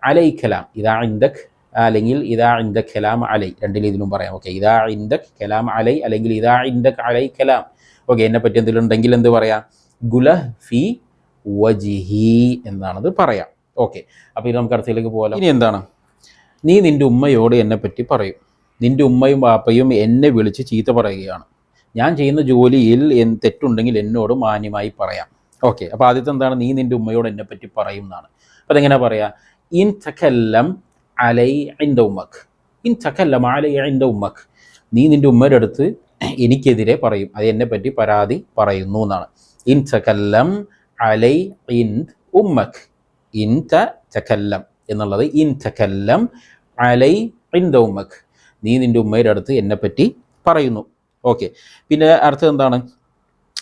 അലൈ കലാം. ഇതാ ഇന്ദക് അല്ലെങ്കിൽ ഇതാ ഇന്ദക് കലാം അലൈ. രണ്ടിൽ ഇതിലും പറയാം. ഓക്കെ ഇതാ ഇന്ദക് കലാം അലൈ അല്ലെങ്കിൽ ഇതാ ഇന്ദക് അലൈ കലാം. ഓക്കെ എന്നെ പറ്റി എന്തെങ്കിലും ഉണ്ടെങ്കിൽ എന്ത് പറയാം? ഗുല ഫി വജിഹി എന്നാണത് പറയാം. ഓക്കെ അപ്പോൾ ഇത് നമുക്ക് അടുത്തതിലേക്ക് പോകാം ഇനി എന്താണ്? നീ നിന്റെ ഉമ്മയോട് എന്നെ പറ്റി പറയും. നിന്റെ ഉമ്മയും വാപ്പയും എന്നെ വിളിച്ച് ചീത്ത പറയുകയാണ്. ഞാൻ ചെയ്യുന്ന ജോലിയിൽ എൻ- തെറ്റുണ്ടെങ്കിൽ എന്നോട് മാന്യമായി പറയാം. ഓക്കെ അപ്പോൾ ആദ്യത്തെ എന്താണ്? നീ നിന്റെ ഉമ്മയോട് എന്നെ പറ്റി പറയും എന്നാണ് അപ്പോൾ അതെങ്ങനെ പറയാം? ഇൻ തക്കല്ലം അലൈ ഇൻഡ ഉമ്മക്ക് ഇൻ ചക്കല്ലമ അലൈ ഇൻഡ ഉമ്മക്ക് നീ നിന്റെ ഉമ്മയുടെ അടുത്ത് എനിക്കെതിരെ പറയും. അത് എന്നെ പറ്റി പരാതി പറയുന്നു എന്നാണ്. ഇൻ തക്കല്ലം അലൈ ഇൻ ഉമ്മക്. ഇൻ തക്കല്ലം എന്നുള്ളത് ഇൻ തക്കല്ലം അലൈ ഇൻഡ ഉമ്മക്ക് നീ നിന്റെ ഉമ്മയുടെ അടുത്ത് എന്നെ പറ്റി പറയുന്നു. ഓക്കെ. പിന്നെ അർത്ഥം എന്താണ്?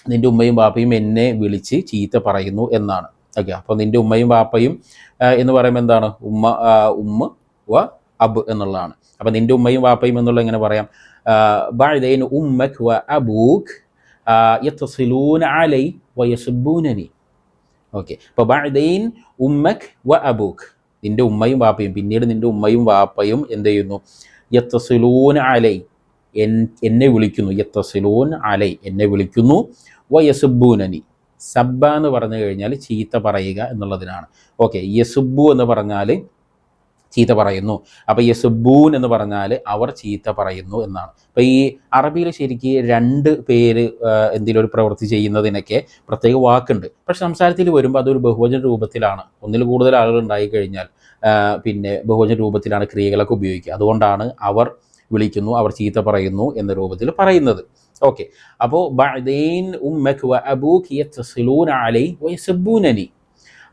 നിന്റെ ഉമ്മയും ബാപ്പയും എന്നെ വിളിച്ച് ചീത്ത പറയുന്നു എന്നാണ്. ഓക്കെ. അപ്പോൾ നിന്റെ ഉമ്മയും ബാപ്പയും എന്ന് പറയുമ്പോൾ എന്താണ്? ഉമ്മ ഉമ്മ വ അബ് എന്നുള്ളതാണ്. അപ്പം നിന്റെ ഉമ്മയും വാപ്പയും എന്നുള്ള ഇങ്ങനെ പറയാം. ബാഴ്ദൈൻ ഉമ്മക് വ അബൂഖ് യത്തസിലൂൻ അലൈ വയസുബൂനനി ഓക്കെ. അപ്പോൾ ബാഴ്ദൈൻ ഉമ്മക് വ അബൂഖ് നിന്റെ ഉമ്മയും വാപ്പയും പിന്നീട് നിന്റെ ഉമ്മയും വാപ്പയും എന്ത് ചെയ്യുന്നു? യത്തസിലൂൻ അലൈ എൻ എന്നെ വിളിക്കുന്നു. യത്തസിലൂൻ അലൈ എന്നെ വിളിക്കുന്നു. വ യസുബൂനനി സബ്ബ എന്ന് പറഞ്ഞു കഴിഞ്ഞാൽ ചീത്ത പറയുക എന്നുള്ളതിനാണ്. ഓക്കെ. യസുബു എന്ന് പറഞ്ഞാൽ ചീത്ത പറയുന്നു. അപ്പോൾ യസുബൂൻ എന്ന് പറഞ്ഞാൽ അവർ ചീത്ത പറയുന്നു എന്നാണ്. അപ്പോൾ ഈ അറബിയിൽ ശരിക്ക് രണ്ട് പേര് എന്തെങ്കിലും ഒരു പ്രവൃത്തി ചെയ്യുന്നതിനൊക്കെ പ്രത്യേക വാക്കുണ്ട്. പക്ഷെ സംസാരത്തിൽ വരുമ്പോൾ അതൊരു ബഹുവചന രൂപത്തിലാണ്. ഒന്നിൽ കൂടുതൽ ആളുകൾ ഉണ്ടായി കഴിഞ്ഞാൽ പിന്നെ ബഹുവചന രൂപത്തിലാണ് ക്രിയകളൊക്കെ ഉപയോഗിക്കുക. അതുകൊണ്ടാണ് അവർ വിളിക്കുന്നു അവർ ചീത്ത പറയുന്നു എന്ന രൂപത്തിൽ പറയുന്നത്. ഓക്കെ. അപ്പോൾ യത്തസിലൂന അലൈ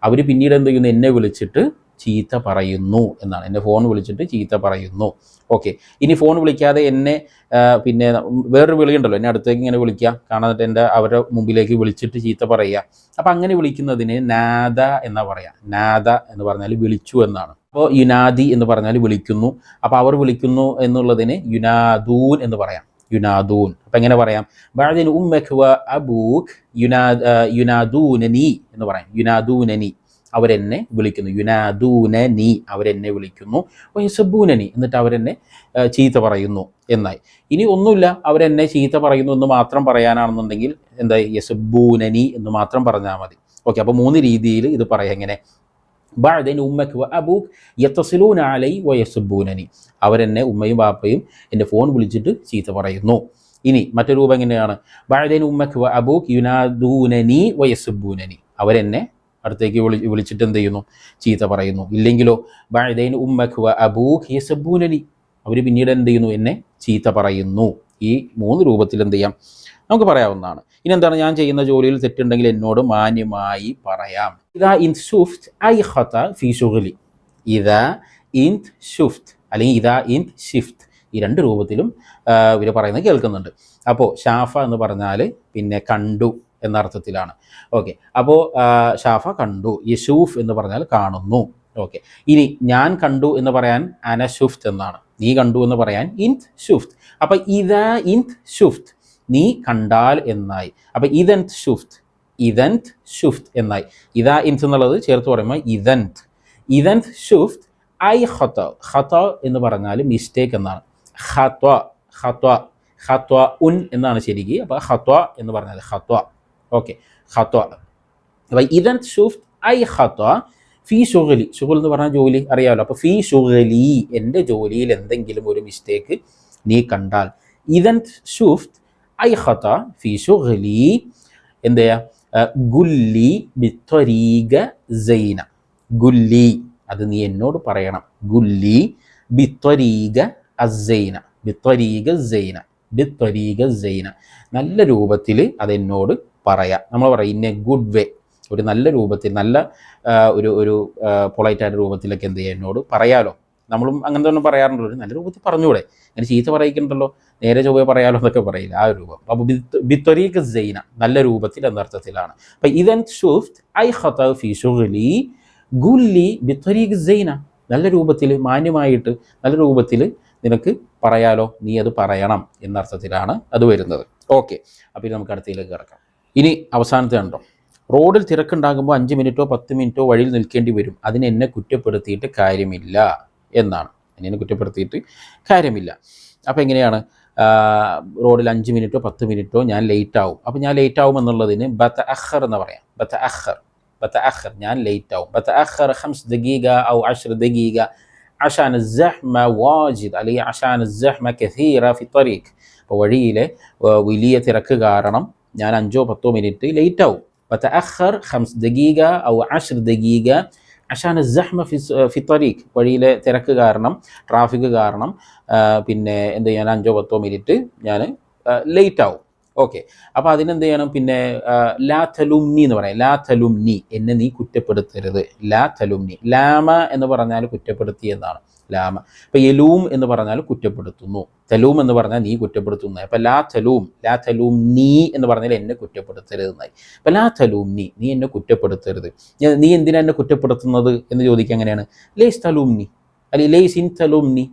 അവർ പിന്നീട് എന്ത് ചെയ്യുന്നു? എന്നെ വിളിച്ചിട്ട് ചീത്ത പറയുന്നു എന്നാണ്. എന്റെ ഫോൺ വിളിച്ചിട്ട് ചീത്ത പറയുന്നു. ഓക്കെ ഇനി ഫോൺ വിളിക്കാതെ എന്നെ പിന്നെ വേറൊരു വിളിയുണ്ടല്ലോ എന്നെ അടുത്തേക്ക് ഇങ്ങനെ വിളിക്കുക. കാണാന്നിട്ട് എന്റെ അവരുടെ മുമ്പിലേക്ക് വിളിച്ചിട്ട് ചീത്ത പറയുക. അപ്പം അങ്ങനെ വിളിക്കുന്നതിന് നാദ എന്നാ പറയാ. നാദ എന്ന് പറഞ്ഞാൽ വിളിച്ചു എന്നാണ്. അപ്പോൾ യുനാദി എന്ന് പറഞ്ഞാൽ വിളിക്കുന്നു. അപ്പോൾ അവർ വിളിക്കുന്നു എന്നുള്ളതിന് യുനാദൂൻ എന്ന് പറയാം. യുനാദൂൻ. അപ്പം എങ്ങനെ പറയാം? ബാദിന് ഉമ്മഖ് വ അബൂഖ് യുനാ യുനാദൂനനി എന്ന് പറയാം. യുനാദൂനനി. അവരെന്നെ വിളിക്കുന്നു. യുനാദൂന നീ അവരെന്നെ വിളിക്കുന്നു. വയസബൂനനി എന്നിട്ട് അവരെന്നെ ചീത്ത പറയുന്നു എന്നായി. ഇനി ഒന്നുമില്ല അവരെന്നെ ചീത്ത പറയുന്നു എന്ന് മാത്രം പറയാനാണെന്നുണ്ടെങ്കിൽ എന്താ യസബൂനനി എന്ന് മാത്രം പറഞ്ഞാൽ മതി. ഓക്കെ അപ്പോൾ മൂന്ന് രീതിയിൽ ഇത് പറയാം എങ്ങനെ ബാഴ്ദൈൻ ഉമ്മക്ക് അബൂക്ക് യത്തസിലൂൻ അലൈ വയസബൂനനി അവരെന്നെ ഉമ്മയും ബാപ്പയും എന്റെ ഫോൺ വിളിച്ചിട്ട് ചീത്ത പറയുന്നു. ഇനി മറ്റൊരു രൂപം എങ്ങനെയാണ്? ബാഴ്ദൈൻ ഉമ്മക്ക് അബൂക്ക് യുനാദൂനനി വയസബൂനനി അവരെന്നെ അടുത്തേക്ക് വിളി വിളിച്ചിട്ട് എന്ത് ചെയ്യുന്നു? ചീത്ത പറയുന്നു. ഇല്ലെങ്കിലോ ബാഴ്ദൈൻ ഉമ്മഖുവ അബൂ ഹേസബൂനലി അവർ പിന്നീട് എന്ത് ചെയ്യുന്നു? എന്നെ ചീത്ത പറയുന്നു. ഈ മൂന്ന് രൂപത്തിൽ എന്ത് ചെയ്യാം? നമുക്ക് പറയാവുന്നതാണ്. ഇനി എന്താണ് ഞാൻ ചെയ്യുന്ന ജോലിയിൽ തെറ്റുണ്ടെങ്കിൽ എന്നോട് മാന്യമായി പറയാം. ഇതാ ഇൻ ഷുഫ്റ്റ് ഐ ഹത്ത ഫി ഷുഗലി ഇതാ ഇൻ ഷുഫ്റ്റ് അല്ലെങ്കിൽ ഇതാ ഇൻ ഷിഫ്റ്റ് ഈ രണ്ട് രൂപത്തിലും ഇവർ പറയുന്നത് കേൾക്കുന്നുണ്ട്. അപ്പോൾ ഷാഫ എന്ന് പറഞ്ഞാൽ പിന്നെ കണ്ടു. എന്ന അർത്ഥത്തിലാണ്. ഓക്കെ അപ്പോൾ ഷാഫ കണ്ടു. യശൂഫ് എന്ന് പറഞ്ഞാൽ കാണുന്നു. ഓക്കെ ഇനി ഞാൻ കണ്ടു എന്ന് പറയാൻ അന എന്നാണ്. നീ കണ്ടു എന്ന് പറയാൻ ഇൻത് ഷുഫ്ത് അപ്പോൾ ഇത ഇൻത് ഷുഫ്ത് നീ കണ്ടാൽ എന്നായി. അപ്പോൾ ഇതൻത് ഷുഫ്ത് ഇതൻത് ഷുഫ്ത് എന്നായി. ഇതാ ഇൻത് എന്നുള്ളത് ചേർത്ത് പറയുമ്പോൾ ഇതൻത് ഇതൻത് ഷുഫ്ത് ഐ ഹത്ത ഹത്ത എന്ന് പറഞ്ഞാൽ മിസ്റ്റേക്ക് എന്നാണ്. ഹത്വ ഹത്വ ഹത്വ ഉൻ എന്നാണ് ശരിക്ക്. അപ്പോൾ ഹത്വ എന്ന് പറഞ്ഞാൽ ഹത്വ ഓക്കെ ഹത്വ അപ്പം ഇതൻ ഷുഫ്റ്റ് ഐ ഹത്വ ഫീ ഷുഗലി ഷുഗൽ എന്ന് പറഞ്ഞാൽ ജോലി അറിയാമല്ലോ അപ്പോൾ ഫീ ഷുഗലി എന്റെ ജോലിയിൽ എന്തെങ്കിലും ഒരു മിസ്റ്റേക്ക് നീ കണ്ടാൽ. ഇതൻ ഷുഫ്റ്റ് ഐ ഹത്ത ഫീ ഷുഗലി എന്ത് ഗുല്ലി ബിത്വരീക സൈന. ഗുല്ലി അത് നീ എന്നോട് പറയണം. ഗുല്ലി ബിത്വരീക അസൈന. ബിത്വരീക സൈന. ബിത്വരീക സൈന. നല്ല രൂപത്തിൽ അതെന്നോട് പറയാം. നമ്മൾ പറയും ഇൻ എ ഗുഡ് വേ. ഒരു നല്ല രൂപത്തിൽ നല്ല ഒരു ഒരു പൊളൈറ്റായിട്ട് രൂപത്തിലൊക്കെ എന്ത് ചെയ്യുക എന്നോട് പറയാലോ. നമ്മളും അങ്ങനത്തെ ഒന്നും പറയാറുണ്ടല്ലോ. ഒരു നല്ല രൂപത്തിൽ പറഞ്ഞൂടെ അങ്ങനെ ചീത്ത പറയിക്കണ്ടല്ലോ. നേരെ ചൊവ്വ പറയാലോ എന്നൊക്കെ പറയില്ല. ആ ഒരു രൂപം. അപ്പോൾ ബിത്തൊരീക്ക് സൈന നല്ല രൂപത്തിൽ എന്നർത്ഥത്തിലാണ് അപ്പം ഇതൻ ഷുഫ്റ്റ് ഐ ഹത്ത ഫി ഷുഗലി ഗുല്ലി ബിത്തൊരീക്ക് സൈന. നല്ല രൂപത്തിൽ മാന്യമായിട്ട് നല്ല രൂപത്തിൽ നിനക്ക് പറയാലോ. നീ അത് പറയണം എന്നർത്ഥത്തിലാണ് അത് വരുന്നത്. ഓക്കെ. അപ്പോൾ നമുക്ക് അടുത്തതിലേക്ക് കിടക്കാം. ഇനി അവസാനത്തെ ഉണ്ടോ റോഡിൽ തിരക്കുണ്ടാകുമ്പോൾ അഞ്ച് മിനിറ്റോ പത്ത് മിനിറ്റോ വഴിയിൽ നിൽക്കേണ്ടി വരും. അതിന് എന്നെ കുറ്റപ്പെടുത്തിയിട്ട് കാര്യമില്ല എന്നാണ്. എന്നെ കുറ്റപ്പെടുത്തിയിട്ട് കാര്യമില്ല. അപ്പോൾ എങ്ങനെയാണ്? റോഡിൽ അഞ്ച് മിനിറ്റോ പത്ത് മിനിറ്റോ ഞാൻ ലേറ്റ് ആവും. അപ്പോൾ ഞാൻ ലേറ്റ് ആവും എന്നുള്ളതിന് ബത്ത അഹർ എന്ന് പറയാം. ബത്ത അഹർ ബത്ത അഹർ ഞാൻ ലേറ്റ് ആവും. ബത്ത അഹർ ഹംസ് ദഗീഗ ഔ അഷർ ദഗീഗ. അഷാൻ സഹ്മ വാജിദ് അല്ലെങ്കിൽ അഷാൻ സഹ്മ കസീറ ഫി തരീഖ്. അപ്പോൾ വഴിയിലെ വലിയ തിരക്ക് കാരണം ഞാൻ അഞ്ചോ പത്തോ മിനിറ്റ് ലേറ്റ് ആവും. പത്ത് അഹർ ഹംസ് ദഗീഗ ഔ അഷർ ദഗീഗ. അഷാന ജഹ്മ ഫിസ് ഫിത്തറീഖ് വഴിയിലെ തിരക്ക് കാരണം ട്രാഫിക് കാരണം പിന്നെ എന്ത് ചെയ്യാൻ അഞ്ചോ പത്തോ മിനിറ്റ് ഞാൻ ലേറ്റ് ആവും. ഓക്കെ അപ്പോൾ അതിനെന്ത് ചെയ്യണം? പിന്നെ ലാ തലുംനി എന്ന് പറയാം. ലാ തലുംനി. എന്നെ നീ കുറ്റപ്പെടുത്തരുത്. ലാ തലുംനി. ലാമ എന്ന് പറഞ്ഞാൽ കുറ്റപ്പെടുത്തി എന്നാണ്. ലാമ. ഇപ്പം യലൂം എന്ന് പറഞ്ഞാൽ കുറ്റപ്പെടുത്തുന്നു. തെലൂം എന്ന് പറഞ്ഞാൽ നീ കുറ്റപ്പെടുത്തുന്നു. അപ്പം ലാ തെലൂം ലാ തെലൂം നീ എന്ന് പറഞ്ഞാൽ എന്നെ കുറ്റപ്പെടുത്തരുത് എന്നായി അപ്പം ലാ തലൂം നീ നീ എന്നെ കുറ്റപ്പെടുത്തരുത്. നീ എന്തിനാ എന്നെ കുറ്റപ്പെടുത്തുന്നത് എന്ന് ചോദിക്കുക എങ്ങനെയാണ്? ലേസ് തലൂം നീ. അല്ലെങ്കിൽ ലേസ് ഇൻ തലൂം നീ.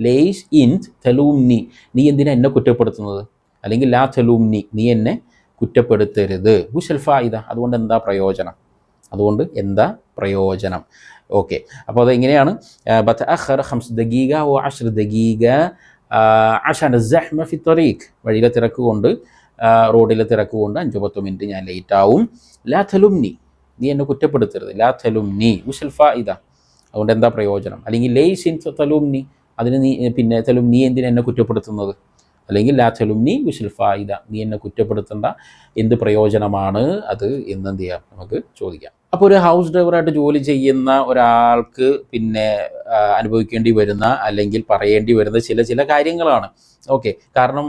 ലേസ് ഇൻ തലൂം നീ. നീ എന്തിനാ എന്നെ കുറ്റപ്പെടുത്തുന്നത്? അല്ലെങ്കിൽ ലാ തലൂം നീ നീ എന്നെ കുറ്റപ്പെടുത്തരുത്. ഹുഷൽഫ ഇത അതുകൊണ്ട് എന്താ പ്രയോജനം? അതുകൊണ്ട് എന്താ പ്രയോജനം? ഓക്കെ അപ്പോൾ അത് എങ്ങനെയാണ് ബത്തഅഖർ ഹംസ് ദഗീഗ ഓ അഷ്ർ ദഗീഗ. അഷാൻ സഹ്മ ഫി വഴിയിലെ തിരക്ക് കൊണ്ട് റോഡിലെ തിരക്ക് കൊണ്ട് അഞ്ചു പത്ത് മിനിറ്റ് ഞാൻ ലേറ്റ് ആവും. ലാ തലുംനി. നീ എന്നെ കുറ്റപ്പെടുത്തരുത്. ലാ തലുംനി. ഉഷൽഫ ഇത അതുകൊണ്ട് എന്താ പ്രയോജനം? അല്ലെങ്കിൽ ലേസിൻ തലുംനി. അതിന് നീ പിന്നെ തലും നീ എന്തിനാ എന്നെ കുറ്റപ്പെടുത്തുന്നത്? അല്ലെങ്കിൽ ലാ തലുംനി ഉഷൽഫ ഇത നീ എന്നെ കുറ്റപ്പെടുത്തേണ്ട. എന്ത് പ്രയോജനമാണ് അത്? എന്നെന്ത് ചെയ്യാം? നമുക്ക് ചോദിക്കാം. അപ്പോൾ ഒരു ഹൗസ് ഡ്രൈവറായിട്ട് ജോലി ചെയ്യുന്ന ഒരാൾക്ക് പിന്നെ അനുഭവിക്കേണ്ടി വരുന്ന അല്ലെങ്കിൽ പറയേണ്ടി വരുന്ന ചില ചില കാര്യങ്ങളാണ്. ഓക്കെ കാരണം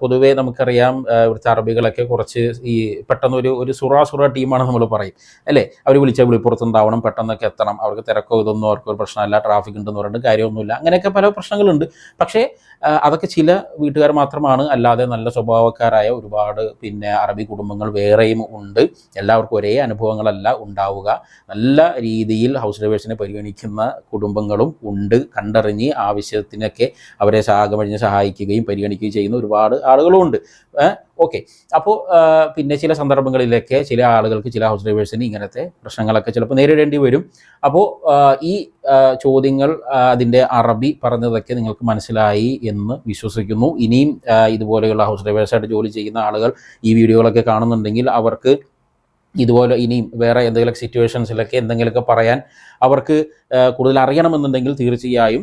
പൊതുവെ നമുക്കറിയാം ഇവിടുത്തെ അറബികളൊക്കെ കുറച്ച് ഈ പെട്ടെന്ന് ഒരു ഒരു സുറ സുറ ടീമാണ് നമ്മൾ പറയും. അല്ലേ? അവർ വിളിച്ചാൽ വിളിപ്പുറത്തുണ്ടാവണം പെട്ടെന്നൊക്കെ എത്തണം. അവർക്ക് തിരക്കോ ഇതൊന്നും അവർക്ക് ഒരു പ്രശ്നമല്ല ട്രാഫിക് ഉണ്ടെന്ന് പറഞ്ഞിട്ട് കാര്യമൊന്നുമില്ല. അങ്ങനെയൊക്കെ പല പ്രശ്നങ്ങളുണ്ട്. പക്ഷേ അതൊക്കെ ചില വീട്ടുകാർ മാത്രമാണ്. അല്ലാതെ നല്ല സ്വഭാവക്കാരായ ഒരുപാട് പിന്നെ അറബി കുടുംബങ്ങൾ വേറെയും ഉണ്ട്. എല്ലാവർക്കും ഒരേ അനുഭവങ്ങളല്ല ഉണ്ടാവുക. നല്ല രീതിയിൽ ഹൗസ് ഡ്രൈവേഴ്സിനെ പരിഗണിക്കുന്ന കുടുംബങ്ങളും ഉണ്ട്. കണ്ടറിഞ്ഞ് ആവശ്യത്തിനൊക്കെ അവരെ സാഗമഴിഞ്ഞ് സഹായിക്കുകയും പരിഗണിക്കുകയും ചെയ്യുന്ന ഒരുപാട് ആളുകളും ഉണ്ട്. ഓക്കെ അപ്പോൾ പിന്നെ ചില സന്ദർഭങ്ങളിലൊക്കെ ചില ആളുകൾക്ക് ചില ഹൗസ് ഡ്രൈവേഴ്സിന് ഇങ്ങനത്തെ പ്രശ്നങ്ങളൊക്കെ ചിലപ്പോൾ നേരിടേണ്ടി വരും. അപ്പോൾ ഈ ചോദ്യങ്ങൾ അതിന്റെ അറബി പറഞ്ഞതൊക്കെ നിങ്ങൾക്ക് മനസ്സിലായി എന്ന് വിശ്വസിക്കുന്നു. ഇനിയും ഇതുപോലെയുള്ള ഹൗസ് ഡ്രൈവേഴ്സായിട്ട് ജോലി ചെയ്യുന്ന ആളുകൾ ഈ വീഡിയോകളൊക്കെ കാണുന്നുണ്ടെങ്കിൽ അവർക്ക് ഇതുപോലെ ഇനിയും വേറെ എന്തെങ്കിലുമൊക്കെ സിറ്റുവേഷൻസിലൊക്കെ എന്തെങ്കിലുമൊക്കെ പറയാൻ അവർക്ക് കൂടുതൽ അറിയണമെന്നുണ്ടെങ്കിൽ തീർച്ചയായും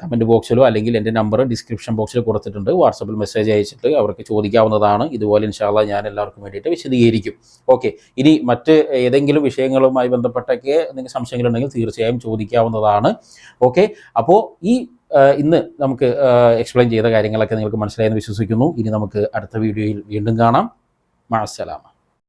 കമന്റ് ബോക്സിലോ അല്ലെങ്കിൽ എന്റെ നമ്പർ ഡിസ്ക്രിപ്ഷൻ ബോക്സിൽ കൊടുത്തിട്ടുണ്ട്. വാട്സപ്പിൽ മെസ്സേജ് അയച്ചിട്ട് അവർക്ക് ചോദിക്കാവുന്നതാണ്. ഇതുപോലെ ഇൻഷാല്ല ഞാൻ എല്ലാവർക്കും വേണ്ടിയിട്ട് വിശദീകരിക്കും. ഓക്കെ ഇനി മറ്റ് ഏതെങ്കിലും വിഷയങ്ങളുമായി ബന്ധപ്പെട്ടൊക്കെ എന്തെങ്കിലും സംശയങ്ങളുണ്ടെങ്കിൽ തീർച്ചയായും ചോദിക്കാവുന്നതാണ്. ഓക്കെ അപ്പോൾ ഈ ഇന്ന് നമുക്ക് എക്സ്പ്ലെയിൻ ചെയ്ത കാര്യങ്ങളൊക്കെ നിങ്ങൾക്ക് മനസ്സിലായെന്ന് വിശ്വസിക്കുന്നു. ഇനി നമുക്ക് അടുത്ത വീഡിയോയിൽ വീണ്ടും കാണാം. മാസലാമ